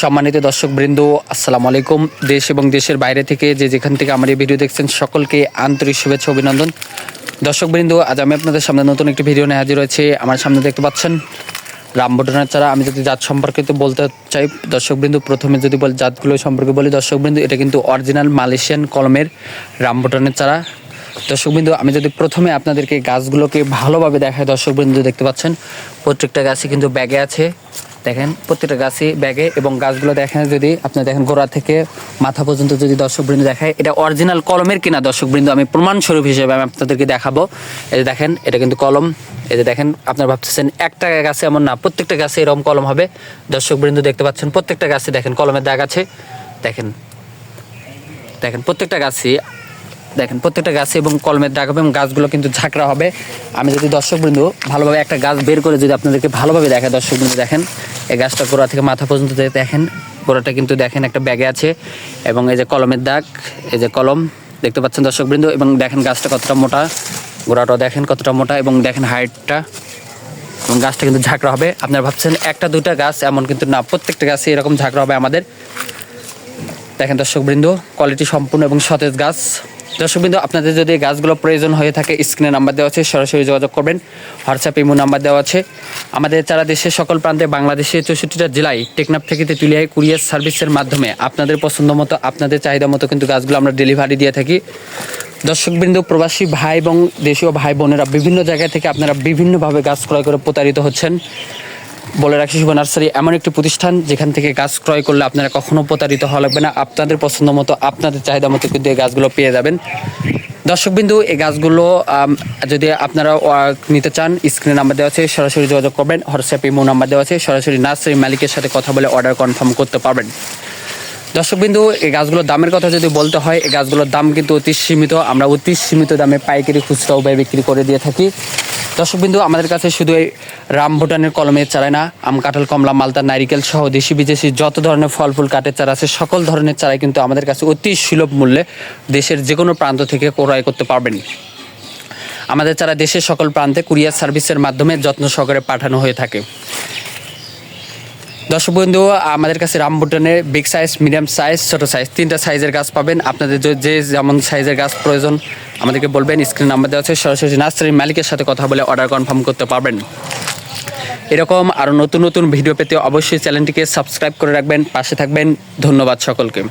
সম্মানিত দর্শক বৃন্দ আসসালামু আলাইকুম। দেশ এবং দেশের বাইরে থেকে যে যেখান থেকে আমার এই ভিডিও দেখছেন, সকলকে আন্তরিক শুভেচ্ছা অভিনন্দন। দর্শক বৃন্দ আজ আমি আপনাদের সামনে নতুন একটি ভিডিও নিয়ে হাজির রয়েছে আমার সামনে দেখতে পাচ্ছেন রামবটনের চারা। আমি যদি জাত সম্পর্কে তো বলতে চাই, দর্শকবৃন্দ, প্রথমে যদি বল জাতগুলো সম্পর্কে বলি, দর্শকবৃন্দ, এটা কিন্তু অরিজিনাল মালয়েশিয়ান কলমের রামবটনের চারা। দর্শকবৃন্দ, আমি যদি প্রথমে আপনাদেরকে গাছগুলোকে ভালোভাবে দেখাই, দর্শকবৃন্দ দেখতে পাচ্ছেন, প্রত্যেকটা গাছই কিন্তু ব্যাগে আছে। দেখেন, প্রত্যেকটা গাছই ব্যাগে এবং গাছগুলো দেখেন যদি আপনি দেখেন গোড়া থেকে মাথা পর্যন্ত যদি দর্শকবৃন্দ দেখায়, এটা অরিজিনাল কলমের কিনা দর্শকবৃন্দ, আমি প্রমাণস্বরূপ হিসেবে আমি আপনাদেরকে দেখাবো। এই যে দেখেন, এটা কিন্তু কলম। এই যে দেখেন, আপনারা ভাবতেছেন একটা গাছে এমন না, প্রত্যেকটা গাছে এরকম কলম হবে। দর্শকবৃন্দ দেখতে পাচ্ছেন, প্রত্যেকটা গাছে দেখেন, কলমের দাগ আছে। দেখেন দেখেন, প্রত্যেকটা গাছই দেখেন, প্রত্যেকটা গাছে এবং কলমের দাগ হবে এবং গাছগুলো কিন্তু ঝাঁকড়া হবে। আমি যদি দর্শকবৃন্দ ভালোভাবে একটা গাছ বের করে যদি আপনাদেরকে ভালোভাবে দেখায়, দর্শকবৃন্দ দেখেন। এই গাছটা গোড়া থেকে মাথা পর্যন্ত দেখেন। গোড়াটা কিন্তু দেখেন একটা ব্যাগে আছে এবং এই যে কলমের দাগ, এই যে কলম, দেখতে পাচ্ছেন দর্শকবৃন্দ, এবং দেখেন গাছটা কতটা মোটা, গোড়াটাও দেখেন কতটা মোটা এবং দেখেন হাইটটা। এবং গাছটা কিন্তু ঝাঁকড়া হবে। আপনারা ভাবছেন, একটা দুটা গাছ, এমন কিন্তু না। প্রত্যেকটা গাছে এরকম ঝাঁকড়া হবে আমাদের। দেখেন দর্শকবৃন্দ কোয়ালিটি সম্পূর্ণ এবং সতেজ গাছ। দর্শকবৃন্দ, আপনাদের যদি গাছগুলো প্রয়োজন হয়ে থাকে স্ক্রিনে নাম্বার দেওয়া আছে, সরাসরি যোগাযোগ করবেন। হোয়াটসঅ্যাপ ইমো নাম্বার দেওয়া আছে। আমাদের সারা দেশের সকল প্রান্তে বাংলাদেশের চৌষট্টিটা জেলায় টেকনাফ থেকে তেঁতুলিয়ায় কুরিয়ার সার্ভিসের মাধ্যমে আপনাদের পছন্দ মতো, আপনাদের চাহিদা মতো কিন্তু গাছগুলো আমরা ডেলিভারি দিয়ে থাকি। দর্শকবৃন্দ, প্রবাসী ভাই এবং দেশীয় ভাই বোনেরা বিভিন্ন জায়গা থেকে আপনারা বিভিন্নভাবে গাছ ক্রয় করে প্রতারিত হচ্ছেন। বলে রাখি, শুভ নার্সারি এমন একটি প্রতিষ্ঠান যেখান থেকে গাছ ক্রয় করলে আপনারা কখনও প্রতারিত হওয়া লাগবে না। আপনাদের পছন্দ মতো, আপনাদের চাহিদা মতো কিন্তু এই গাছগুলো পেয়ে যাবেন। দর্শকবিন্দু, এই গাছগুলো যদি আপনারা নিতে চান, স্ক্রিনে নাম্বার দেওয়া আছে, সরাসরি যোগাযোগ করবেন, হোয়াটসঅ্যাপ ইমো নাম্বার দেওয়া আছে, সরাসরি নার্সারি মালিকের সাথে কথা বলে অর্ডার কনফার্ম করতে পারবেন। দর্শকবিন্দু, এই গাছগুলোর দামের কথা যদি বলতে হয়, এই গাছগুলোর দাম কিন্তু অতি সীমিত, আমরা অতি সীমিত দামে পাইকারি খুচরা উপায় বিক্রি করে দিয়ে থাকি। দর্শকবিন্দু, আমাদের কাছে শুধু এই রাম ভুটানের কলমের চারাই না, আম, কাঁঠাল, কমলা মালতা নারিকেল সহ দেশি বিদেশি যত ধরনের ফল, ফুল, কাঠের চারা আছে, সকল ধরনের চারাই কিন্তু আমাদের কাছে অতি সুলভ মূল্যে দেশের যে কোনো প্রান্ত থেকে ক্রয় করতে পারবেন। আমাদের চারা দেশের সকল প্রান্তে কুরিয়ার সার্ভিসের মাধ্যমে যত্ন সহকারে পাঠানো হয়ে থাকে। দর্শক বন্ধু, আমাদের কাছে রামবুটানের বিগ সাইজ মিডিয়াম সাইজ ছোট সাইজ তিনটা সাইজের গাছ পাবেন। আপনাদের যে- যেমন সাইজের গাছ প্রয়োজন, আমাদেরকে বলবেন স্ক্রিন নাম্বার দেওয়া আছে। সরাসরি নার্সারির মালিকের সাথে কথা বলে অর্ডার কনফার্ম করতে পারবেন। এরকম আরও নতুন নতুন ভিডিও পেতে অবশ্যই চ্যানেলটিকে সাবস্ক্রাইব করে রাখবেন। পাশে থাকবেন। ধন্যবাদ সকলকে।